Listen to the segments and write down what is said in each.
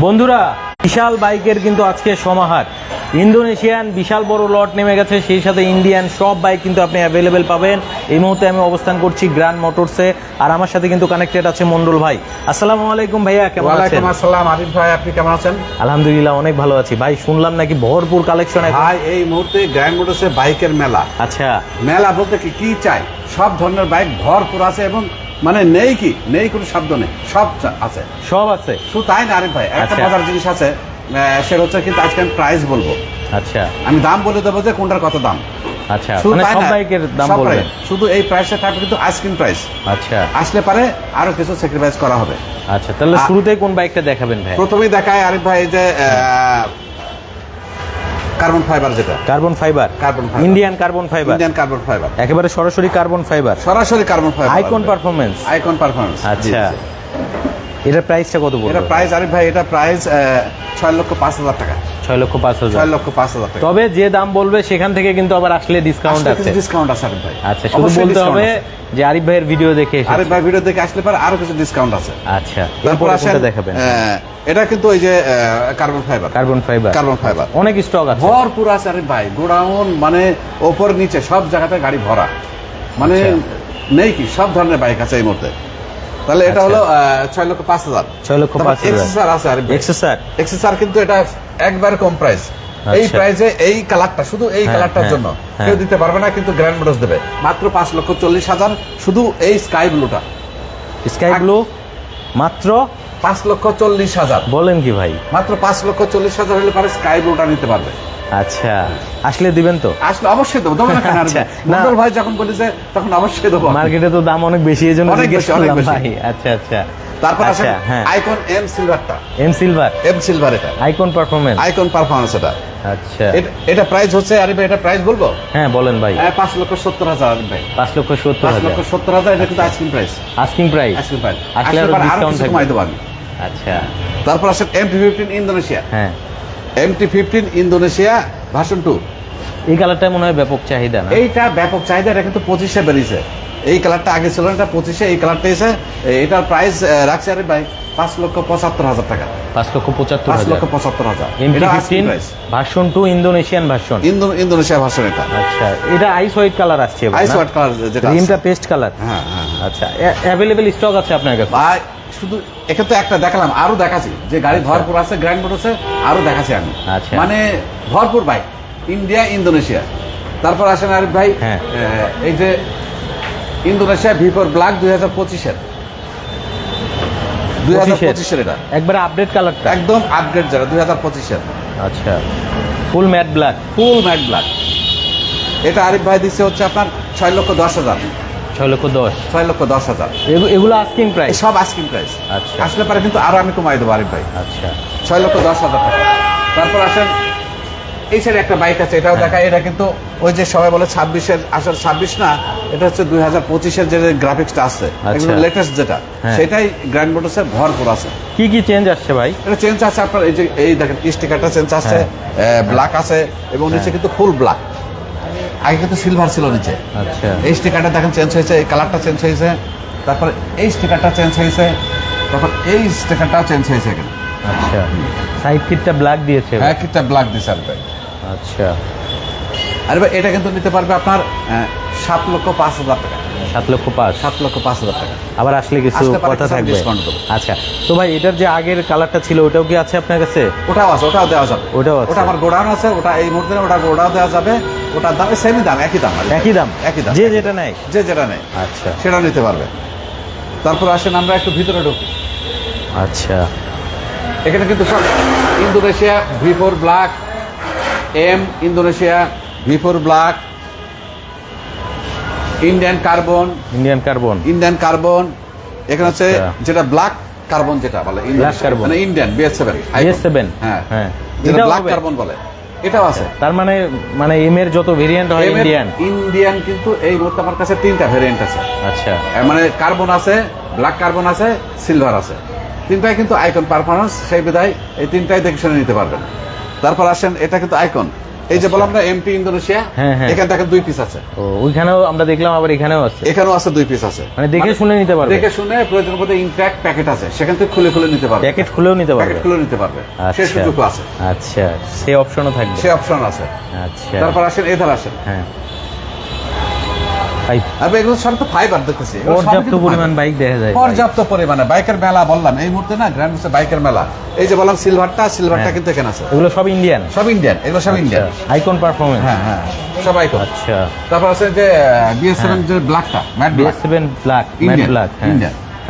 বন্ধুরা বিশাল বাইকের কিন্তু আজকে সমাহার। ইন্দোনেশিয়ান বিশাল বড় লট নেমে গেছে সেই সাথে ইন্ডিয়ান সব বাইক কিন্তু আপনি অ্যাভেলেবেল পাবেন। এই মুহূর্তে আমি অবস্থান করছি গ্র্যান্ড মোটরসে আর আমার সাথে কিন্তু কানেক্টেড আছে মন্ডল ভাই। আসসালামু আলাইকুম ভাইয়া কেমন আছেন? আসসালাম আরিফ ভাই আপনি কেমন আছেন? আলহামদুলিল্লাহ অনেক ভালো আছি। ভাই শুনলাম নাকি ভরপুর কালেকশন ভাই এই মুহূর্তে গ্র্যান্ড মোটরসে বাইকের মেলা। আচ্ছা। মেলা বলতে কি কি চাই? সব ধরনের বাইক ভরপুর আছে এবং মানে নেই কি? নেই কোনো শব্দ নেই। সব আছে। সব আছে? শুধু তাই না আরিফ ভাই? একটা আচ্ছা। মজার জিনিস আছে সেটা হচ্ছে কিন্তু আজকে আমি প্রাইস বলব। আচ্ছা। আমি দাম বলে দেবো যে কোনটার কত দাম। আচ্ছা শুধু মানে দাম শুধু এই প্রাইসটা থাকবে কিন্তু আইসক্রিম প্রাইস আচ্ছা। আসলে পারে আরও কিছু স্যাক্রিফাইস করা হবে। আচ্ছা তাহলে শুরুতেই কোন বাইকটা দেখাবেন ভাই? প্রথমেই দেখায় আরিফ ভাই যে কার্বন ফাইবার যেটা। Carbon fibre carbon Indian carbon fibre Indian carbon fibre একেবারে সরাসরি কার্বন ফাইবার সরাসরি carbon fibre icon performance icon performance আচ্ছা। এটা প্রাইসটা কত এটা প্রাইস আরে ভাই এটা প্রাইস ছয় লক্ষ পাঁচ হাজার টাকা। ছয় লক্ষ পাঁচ হাজার। ছয় লক্ষ পাঁচ হাজার তবে যে দাম বলবে সেখান থেকে কিন্তু আবার আসলে ডিসকাউন্ট আছে। ডিসকাউন্ট আছে আরিফ ভাই। আচ্ছা শুধু বলতে হবে যে আরিফ ভাইয়ের ভিডিও দেখে আরিফ ভাই ভিডিও দেখে আসলে পরে আরও কিছু ডিসকাউন্ট আছে। আচ্ছা তারপর কোনটা দেখাবেন? এটা কিন্তু ওই যে carbon fibre carbon fibre carbon fibre অনেক স্টক আছে। ভরপুর আছে আরে ভাই। গোডাউন মানে ওপর নিচে সব জায়গাতে গাড়ি ভরা। মানে আচ্ছা। নেই কি সব ধরনের বাইক আছে এই মুহূর্তে। তাহলে এটা আচ্ছা। হলো ছয় লক্ষ পাঁচ হাজার। ছয় লক্ষ পাঁচ হাজার। এক্সেসার আছে আরে এক্সেসার এক্সেসার কিন্তু এটা একবার কম প্রাইস এই আচ্ছা। প্রাইসে এই কালারটা শুধু এই হ্যাঁ, কালারটার হ্যাঁ, জন্য। হ্যাঁ। কেউ দিতে পারবে না কিন্তু গ্র্যান্ড মোটরস দেবে। মাত্র পাঁচ লক্ষ চল্লিশ হাজার শুধু এই স্কাই ব্লুটা স্কাই ব্লু মাত্র? পাঁচ লক্ষ চল্লিশ হাজার। বলেন কি ভাই? মাত্র পাঁচ লক্ষ চল্লিশ হাজার হলে পারে স্কাই ব্লুটা নিতে পারবে। আচ্ছা আসলে দিবেন তো? আসলে অবশ্যই দেবো দেবো না আচ্ছা, মন্ডল ভাই যখন বলেছে তখন অবশ্যই দেবো। মার্কেটে তো দাম অনেক বেশি এই জন্য অনেক বেশি, অনেক বেশি। ভাই। আচ্ছা আচ্ছা। তারপর আছে আচ্ছা, হ্যাঁ। আইকন এম সিলভারটা এম সিলভার এম সিলভার এটা। আইকন পারফরমেন্স আইকন পারফরমেন্স এটা। আচ্ছা। এটা- প্রাইস হচ্ছে আরে ভাই এটা প্রাইস বলব? হ্যাঁ বলেন ভাই। হ্যাঁ, পাঁচ লক্ষ সত্তর হাজার আরে ভাই। পাঁচ লক্ষ সত্তর পাঁচ লক্ষ সত্তর হাজার এটা কিন্তু ice cream price asking price ice cream price আসলে আরও আরও ডিসকাউন্ট কিছু থাকবে। কমাই দেবো আমি। আচ্ছা। তারপর আসেন এম টি ফিফটিন ইন্দোনেশিয়া হ্যাঁ। M T fifteen Indonesia version two এই কালারটা মনে হয় ব্যাপক চাহিদা না? এইটা ব্যাপক চাহিদা এটা কিন্তু পঁচিশে বেরিয়েছে। এই কালারটা আগে ছিল এটা পঁচিশে এই কালারটা এসে এটার প্রাইস রাখছে আরে ভাই পাঁচ লক্ষ পঁচাত্তর হাজার টাকা। পাঁচ লক্ষ পঁচাত্তর পাঁচ লক্ষ পঁচাত্তর হাজার। Version two Indonesian version Indonesia version এটা। আচ্ছা এটা আইস হোয়াইট কালার আসছে আইস হোয়াইট কালার যেটা রিমটা পেস্ট কালার হ্যাঁ। আচ্ছা অ্যাভেলেবেল স্টক আছে আপনার কাছে? ভাই শুধু এখানে তো একটা দেখালাম আরও দেখাচ্ছি। যে গাড়ি ভরপুর আছে গ্র্যান্ড মোটরসে আরও দেখাচ্ছি আমি। আচ্ছা। মানে ভরপুর বাইক ইন্ডিয়া ইন্দোনেশিয়া তারপর আসেন আরিফ ভাই হ্যাঁ। এই যে ইন্দোনেশিয়া ভিপোর ব্ল্যাক দুই হাজার পঁচিশের। দুই হাজার পঁচিশের এটা। একবারে আপডেট কালারটা একদম আপগ্রেড যারা দুই হাজার পঁচিশের। আচ্ছা। Full matte black full matte black এটা আরিফ ভাই দিচ্ছে হচ্ছে আপনার ছয় লক্ষ দশ হাজার। ছয় লক্ষ দশ? ছয় লক্ষ দশ হাজার। এগুলো আস্কিং প্রাইস সব আস্কিং প্রাইস আচ্ছা। আসলে পারে কিন্তু আরও আমি কমাই দেবো আরিফ ভাই। আচ্ছা। ছয় লক্ষ দশ হাজার টাকা। তারপর আসেন এই সাইডে একটা বাইক আছে এটাও হ্যাঁ। দেখায়। এটা কিন্তু ওই যে সবাই বলে ছাব্বিশের আসলে ছাব্বিশ না এটা হচ্ছে দুই হাজার পঁচিশের যে গ্রাফিক্সটা আছে আচ্ছা। লেটেস্ট যেটা হ্যাঁ। সেটাই গ্র্যান্ড মোটরসের ভরপুর আছে। কি কি চেঞ্জ আসছে ভাই? এটা চেঞ্জ আছে আপনার এই যে এই দেখেন স্টিকারটা চেঞ্জ আছে হ্যাঁ। ব্ল্যাক আছে এবং নিচে কিন্তু ফুল ব্ল্যাক আগে কিন্তু সিলভার ছিল নিচে। আচ্ছা। এই স্টিকারটা দেখেন চেঞ্জ হয়েছে এই কালারটা চেঞ্জ হয়েছে তারপর এই স্টিকারটা চেঞ্জ হয়েছে তারপর এই স্টিকারটাও চেঞ্জ হয়েছে এখানে। আচ্ছা। সাইড কিটটা ব্ল্যাক দিয়েছে। হ্যাঁ একটা ব্ল্যাক দিছে আর আচ্ছা। আরে ভাই এটা কিন্তু নিতে পারবে আপনার সাত লক্ষ পাঁচ হাজার টাকা। সাত লক্ষ পাঁচ? সাত লক্ষ পাঁচ হাজার টাকা। আবার আসলে কিছু কথা থাকবে। আচ্ছা তো ভাই এটার যে আগের কালারটা ছিল ওটাও কি আছে আপনার কাছে? ওটাও আছে ওটাও দেওয়া যাবে। ওটাও আছে। ওটা আমার গোডাউন আছে ওটা এই মুহূর্তে ওটা গোডাউন দেওয়া যাবে। ওটার দাম সেমই দাম একই দাম একই দাম? একই দাম। যে যেটা নেয়? যে যেটা নেই আচ্ছা। সেটা নিতে পারবে। তারপর আসেন আমরা একটু ভিতরে ঢুকি। আচ্ছা। এখানে কিন্তু সব Indonesia V four black M Indonesia V four black Indian carbon Indian carbon. Indian carbon এখানে হচ্ছে আচ্ছা। যেটা ব্ল্যাক কার্বন যেটা বলে। মানে Indian BS seven BS seven হ্যাঁ। হ্যাঁ। যেটা ব্ল্যাক কার্বন বলে। এটাও আছে। তার মানে মানে এম এর যত ভেরিয়েন্ট হয় ইন্ডিয়ান ইন্ডিয়ান কিন্তু এই মুহূর্তে আমার কাছে তিনটা ভেরিয়েন্ট আছে। আচ্ছা। মানে কার্বন আছে ব্ল্যাক কার্বন আছে সিলভার আছে। তিনটাই কিন্তু আইকন পারফরমেন্স সেই বিধায় এই তিনটাই দেখে শুনে নিতে পারবেন। তারপর আসেন এটা কিন্তু আইকন এই যে বললাম না এমপি ইন্দোনেশিয়া। এখানে দেখেন দুই পিস আছে। ও ওইখানেও আমরা দেখলাম আবার এখানেও আছে। এখানেও আছে দুই পিস আছে। মানে দেখে শুনে নিতে পারবে। দেখে শুনে প্রয়োজন মতো ইনফ্যাক্ট প্যাকেট আছে। সেখান থেকে খুলে খুলে নিতে পারবে। প্যাকেট খুলেও নিতে পারবে। প্যাকেট খুলে নিতে পারবে। সে সুযোগ আছে। আচ্ছা সে অপশনও থাকবে। সে অপশন আছে। আচ্ছা। তারপর আসেন এধার আসেন। হ্যাঁ। আর এগুলো সব তো ফাইবার দেখতেছি। পর্যাপ্ত পরিমাণ বাইক দেখা যায় পর্যাপ্ত পরিমাণে। বাইকের মেলা বললাম এই মুহূর্তে না গ্র্যান্ড বাইকের মেলা। এই যে বললাম সিলভারটা সিলভারটা হ্যাঁ। কিন্তু এখানে আছে। এগুলো সব ইন্ডিয়ান সব ইন্ডিয়ান এগুলো সব ইন্ডিয়ান আইকন পারফরমেন্স হ্যাঁ হ্যাঁ। সবাই কর আচ্ছা। তারপর আছে যে বিএস যে ব্ল্যাকটা matte black black matte black হ্যাঁ।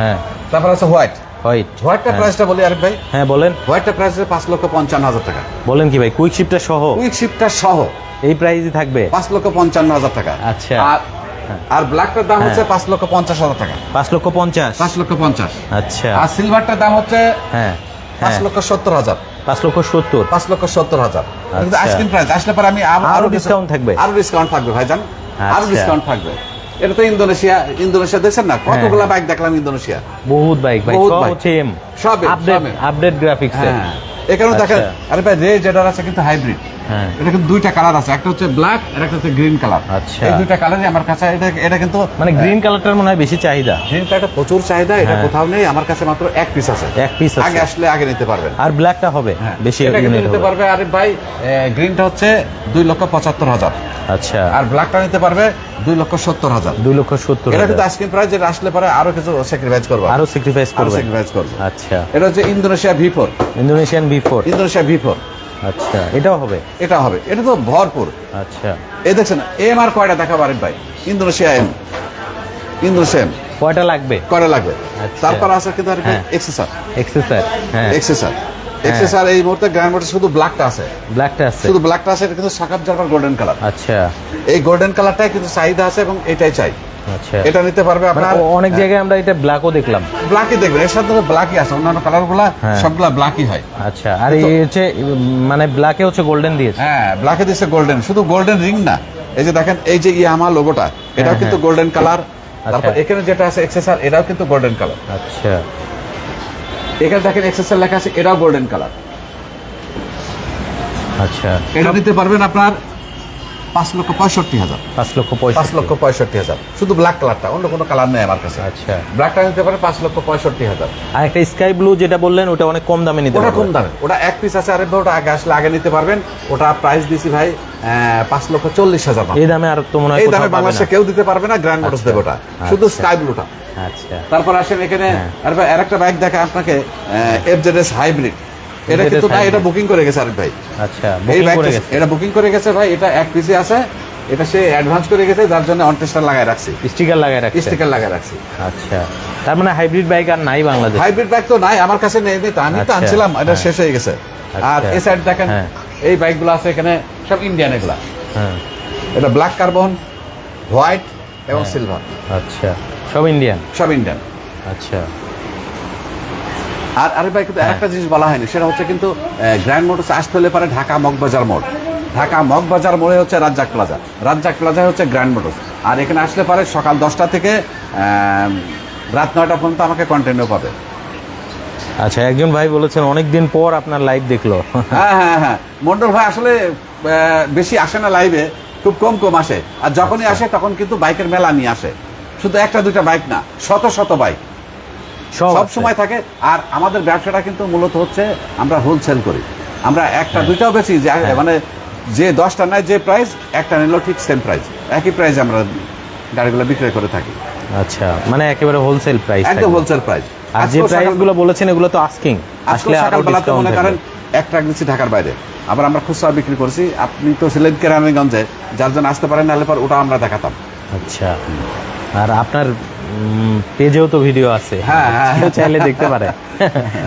হ্যাঁ। তারপর আছে হোয়াইট হোয়াইট হোয়াইটটা প্রাইসটা বলি আরেক ভাই? হ্যাঁ বলেন। হোয়াইটটা প্রাইস পাঁচ লক্ষ পঞ্চান্ন হাজার টাকা। বলেন কি ভাই কুইক শিপটা সহ? উইক শিপটা সহ। এই প্রাইসই থাকবে? পাঁচ লক্ষ পঞ্চান্ন হাজার টাকা। আচ্ছা। আর আর ব্ল্যাকটার দাম হচ্ছে পাঁচ লক্ষ পঞ্চাশ হাজার টাকা। পাঁচ লক্ষ পঞ্চাশ? পাঁচ লক্ষ পঞ্চাশ। আচ্ছা। আর সিলভারটার দাম হচ্ছে হ্যাঁ পাঁচ হ্যাঁ। লক্ষ সত্তর হাজার। পাঁচ লক্ষ সত্তর? পাঁচ লক্ষ সত্তর হাজার। আচ্ছা। আইসক্রিম প্রাইস আসলে পরে আমি আরো- ডিসকাউন্ট থাকবে? আরও ডিসকাউন্ট থাকবে ভাইজান। আরও আচ্ছা। ডিসকাউন্ট থাকবে। এটা তো ইন্দোনেশিয়া ইন্দোনেশিয়া দেখছেন না? কতগুলা বাইক দেখলাম ইন্দোনেশিয়া? বহুত বাইক ভাই বহুত এম সব আপডেট আপডেট গ্রাফিক্স হ্যাঁ। এখানেও দেখেন আচ্ছা। আরে ভাই রে যেটা আছে কিন্তু হাইব্রিড হ্যাঁ। এটা কিন্তু দুইটা কালার আছে একটা হচ্ছে ব্ল্যাক আর একটা হচ্ছে গ্রিন কালার আচ্ছা। এই দুইটা কালারই আমার কাছে এটা এটা কিন্তু মানে গ্রিন কালারটার মনে হয় বেশি চাহিদা। গ্রিন কালারটা প্রচুর চাহিদা এটা হ্যাঁ। কোথাও নেই আমার কাছে মাত্র এক পিস আছে। এক পিস আগে আসলে আগে নিতে পারবেন। আর ব্ল্যাকটা হবে হ্যাঁ। বেশি ইউনিট নিতে পারবে আরে ভাই গ্রিনটা হচ্ছে দুই লক্ষ পঁচাত্তর হাজার। আচ্ছা। আর ব্ল্যাকটা নিতে পারবে দুই লক্ষ সত্তর হাজার। দুই লক্ষ সত্তর এটা কিন্তু আইসক্রিম প্রাইস যেটা আসলে পরে আরও কিছু স্যাক্রিফাইস করব। আরও স্যাক্রিফাইস করবে স্যাক্রিফাইস করব। আচ্ছা। এটা হচ্ছে Indonesia V four. Indonesian B four. Indonesia V four. আচ্ছা এটাও হবে? এটা হবে। এটা তো ভরপুর। আচ্ছা। এই দেখছেন এম আর কয়টা দেখাবো আরেক ভাই? Indonesia M. ইন্দোনেশিয়া এম কয়টা লাগবে? কয়টা লাগবে? আচ্ছা। তারপর আছে আরেক হ্যাঁ। এক্সেসার এক্সেসার হ্যাঁ। এক্সেসার এক্সেসার এই মুহূর্তে গ্র্যান্ড মোটর শুধু ব্ল্যাকটা আছে। ব্ল্যাকটা আছে। শুধু ব্ল্যাকটা আছে এটা কিন্তু সাকাপ জারবার গোল্ডেন কালার আচ্ছা। এই গোল্ডেন কালারটাই কিন্তু চাহিদা আছে এবং এটাই চাই। আচ্ছা। এটা নিতে পারবে মানে আপনার অনেক জায়গায় আমরা এটা ব্ল্যাকও দেখলাম। ব্ল্যাকই দেখবেন এর সাথে ব্ল্যাকই আছে অন্যান্য কালারগুলা হ্যাঁ। সবগুলা ব্ল্যাকই হয়। আচ্ছা আর এই হচ্ছে মানে ব্ল্যাকে হচ্ছে গোল্ডেন দিয়েছে। হ্যাঁ ব্ল্যাকে দিচ্ছে গোল্ডেন শুধু গোল্ডেন রিং না। এই যে দেখেন এই যে ইয়ামা লোগোটা এটাও হ্যাঁ, কিন্তু হ্যাঁ। গোল্ডেন কালার তারপর আচ্ছা। এখানে যেটা আছে এক্সেসার এটাও কিন্তু গোল্ডেন কালার আচ্ছা। এখানে দেখেন এক্সেসার লেখা আছে এটাও গোল্ডেন কালার আচ্ছা। এটা নিতে পারবেন আপনার পাঁচ লক্ষ পঁয়ষট্টি হাজার। পাঁচ লক্ষ পাঁচ লক্ষ পঁয়ষট্টি হাজার। শুধু ব্ল্যাক কালারটা অন্য কোনো কালার নেই আমার কাছে। আচ্ছা। ব্ল্যাকটা নিতে পারে পাঁচ লক্ষ পঁয়ষট্টি হাজার। আর একটা স্কাই ব্লু যেটা বললেন ওটা অনেক কম দামে নিতে ওটা কম দামে ওটা এক পিস আছে আরে ভাই, ওটা আগে আসলে আগে নিতে পারবেন। ওটা প্রাইস দিছি ভাই পাঁচ লক্ষ চল্লিশ হাজার। এই দামে আর তো মনে হয় এই দামে বাংলাদেশে কেউ দিতে পারবে না গ্র্যান্ড মোটরস দেবে ওটা। শুধু আচ্ছা। স্কাই ব্লুটা আচ্ছা। তারপর আসেন এখানে হ্যাঁ। আর ভাই আরেকটা বাইক দেখা আপনাকে এফ জেড এস হাইব্রিড এটা কিন্তু না এটা বুকিং করে গেছে আরেক ভাই। আচ্ছা এই বাইকটা এটা বুকিং করে গেছে ভাই এটা এক পিসে আছে এটা সে অ্যাডভান্স করে গেছে যার জন্য অন টেস্টার লাগায় রাখছি। স্টিকার লাগায় রাখছে। স্টিকার লাগায় রাখছি। আচ্ছা। তার মানে হাইব্রিড বাইক আর নাই বাংলাদেশ? হাইব্রিড বাইক তো নাই আমার কাছে নেই তো আমি তো আচ্ছা, আনছিলাম এটা হ্যাঁ। শেষ হয়ে গেছে। আর আচ্ছা। এই সাইড দেখেন হ্যাঁ। এই বাইকগুলো আছে এখানে সব ইন্ডিয়ান এগুলা। হ্যাঁ। এটা ব্ল্যাক কার্বন হোয়াইট এবং। সিলভার আচ্ছা। সব ইন্ডিয়ান সব ইন্ডিয়ান আচ্ছা। আর আরে ভাই কিন্তু হ্যাঁ। একটা জিনিস বলা হয়নি সেটা হচ্ছে কিন্তু গ্র্যান্ড মোটরস আসতে হলে পারে ঢাকা মগবাজার মোড়। ঢাকা মগবাজার মোড়ে হচ্ছে রাজ্জাক প্লাজা। রাজ্জাক প্লাজা হচ্ছে গ্র্যান্ড মোটরস আর এখানে আসলে পারে সকাল দশটা থেকে রাত নয়টা পর্যন্ত আমাকে কন্টিনিউ পাবে। আচ্ছা একজন ভাই বলেছেন অনেকদিন পর আপনার লাইভ দেখল। হ্যাঁ হ্যাঁ হ্যাঁ। মন্ডল ভাই আসলে বেশি আসে না লাইভে খুব কম কম আসে। আর যখনই আচ্ছা। আসে তখন কিন্তু বাইকের মেলা নিয়ে আসে। শুধু একটা দুইটা বাইক না শত শত বাইক সব সময় থাকে আর আমাদের ব্যবসাটা কিন্তু মূলত হচ্ছে আমরা হোলসেল করি। আমরা একটা হ্যাঁ। দুইটাও বেশি মানে যে দশটা নেয় যে প্রাইস একটা নিলেও ঠিক সেম প্রাইস একই প্রাইসে আমরা গাড়িগুলো বিক্রয় করে থাকি। আচ্ছা মানে একেবারে হোলসেল প্রাইস একদম হোলসেল প্রাইস আর যে প্রাইসগুলো বলেছেন এগুলো তো আস্কিং আসলে আরও ডিসকাউন্ট মনে করেন এক ট্রাক দিচ্ছি ঢাকার বাইরে। আবার আমরা খুচরা বিক্রি করছি আপনি তো ছিলেন কেরানীগঞ্জে যার জন্য আসতে পারেন নাহলে পর ওটা আমরা দেখাতাম। আচ্ছা। আর আপনার পেজেও তো ভিডিও আছে। হ্যাঁ, হ্যাঁ। চাইলে দেখতে পারে।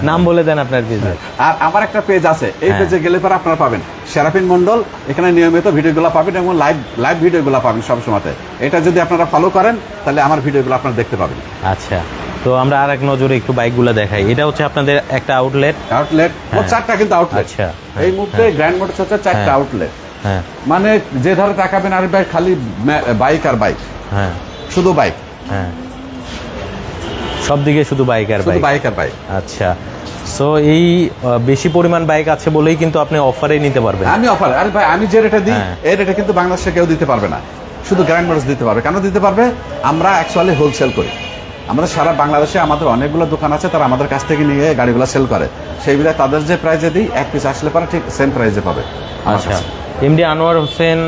নাম বলে দেন আপনার পেজে। আর আমার একটা পেজ আছে। এই হ্যাঁ। পেজে গেলে পরে আপনারা পাবেন। সেরাফিন মন্ডল এখানে নিয়মিত ভিডিওগুলো পাবেন এবং লাইভ লাইভ ভিডিওগুলো পাবেন সব সময়তে। এটা যদি আপনারা ফলো করেন তাহলে আমার ভিডিওগুলো আপনারা দেখতে পাবেন। আচ্ছা। তো আমরা আর এক নজরে একটু বাইকগুলো দেখাই। এটা হচ্ছে আপনাদের একটা আউটলেট আউটলেট ও হ্যাঁ। চারটা কিন্তু আউটলেট আচ্ছা, এই মুহূর্তে গ্র্যান্ড মোটরস হচ্ছে চারটা। আউটলেট হ্যাঁ। মানে যে ধারে তাকাবেন আর ভাই খালি বাইক আর বাইক হ্যাঁ। শুধু বাইক হ্যাঁ। সব দিকে শুধু বাইক আর বাইক বাইক আর বাইক আচ্ছা। সো এই বেশি পরিমাণ বাইক আছে বলেই কিন্তু আপনি অফারে নিতে পারবেন। আমি অফার আরে ভাই আমি যে রেটে দিই হ্যাঁ। এই রেটে কিন্তু বাংলাদেশে কেউ দিতে পারবে না। শুধু গ্র্যান্ড মোটরস দিতে পারবে। কেন দিতে পারবে? আমরা অ্যাকচুয়ালি হোলসেল করি। আমাদের সারা বাংলাদেশে আমাদের অনেকগুলো দোকান আছে তারা আমাদের কাছ থেকে নিয়ে গাড়িগুলো সেল করে। সেইগুলো তাদের যে প্রাইজে দিই এক পিস আসলে পরে ঠিক সেম প্রাইজে পাবে। আচ্ছা। এমডি আনোয়ার হোসেন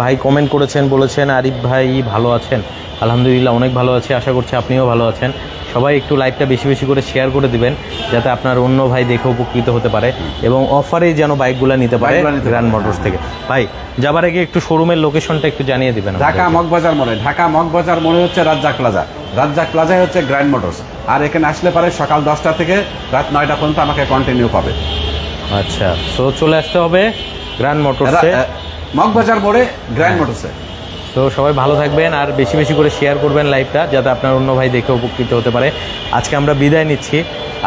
ভাই কমেন্ট করেছেন বলেছেন আরিফ ভাই ভালো আছেন। আলহামদুলিল্লাহ অনেক ভালো আছে আশা করছি আপনিও ভালো আছেন। সবাই একটু লাইভটা বেশি বেশি করে শেয়ার করে দিবেন যাতে আপনার অন্য ভাই দেখে উপকৃত হতে পারে এবং অফারে যেন বাইকগুলো নিতে পারে গ্র্যান্ড। মোটরস থেকে। ভাই যাবার আগে একটু শোরুমের লোকেশনটা একটু জানিয়ে দিবেন ঢাকা মগবাজার মোড়ে ঢাকা মগবাজার মোড়ে হচ্ছে রাজ্জাক প্লাজা রাজ্জাক প্লাজায় হচ্ছে গ্র্যান্ড মোটরস আর এখানে আসলে পারে সকাল দশটা থেকে রাত নয়টা পর্যন্ত আমাকে কন্টিনিউ পাবে। আচ্ছা সো চলে আসতে হবে গ্র্যান্ড মোটরসে মগবাজার মোড়ে গ্র্যান্ড মোটরসে তো সবাই ভালো থাকবেন আর বেশি বেশি করে শেয়ার করবেন লাইভটা যাতে আপনার অন্য ভাই দেখে উপকৃত হতে পারে। আজকে আমরা বিদায় নিচ্ছি।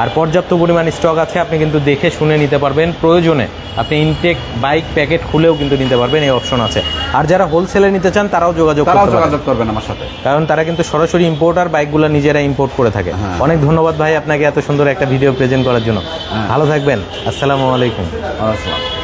আর পর্যাপ্ত পরিমাণ স্টক আছে আপনি কিন্তু দেখে শুনে নিতে পারবেন। প্রয়োজনে আপনি ইনটেক বাইক প্যাকেট খুলেও কিন্তু নিতে পারবেন এই অপশন আছে। আর যারা হোলসেলে নিতে চান তারাও যোগাযোগ তারাও যোগাযোগ করবেন আমার সাথে। কারণ তারা কিন্তু সরাসরি ইম্পোর্টার বাইকগুলো নিজেরা ইম্পোর্ট করে থাকে। হ্যাঁ। অনেক ধন্যবাদ ভাই আপনাকে এত সুন্দর একটা ভিডিও প্রেজেন্ট করার জন্য। ভালো থাকবেন। আসসালামু আলাইকুম। আসসালাম।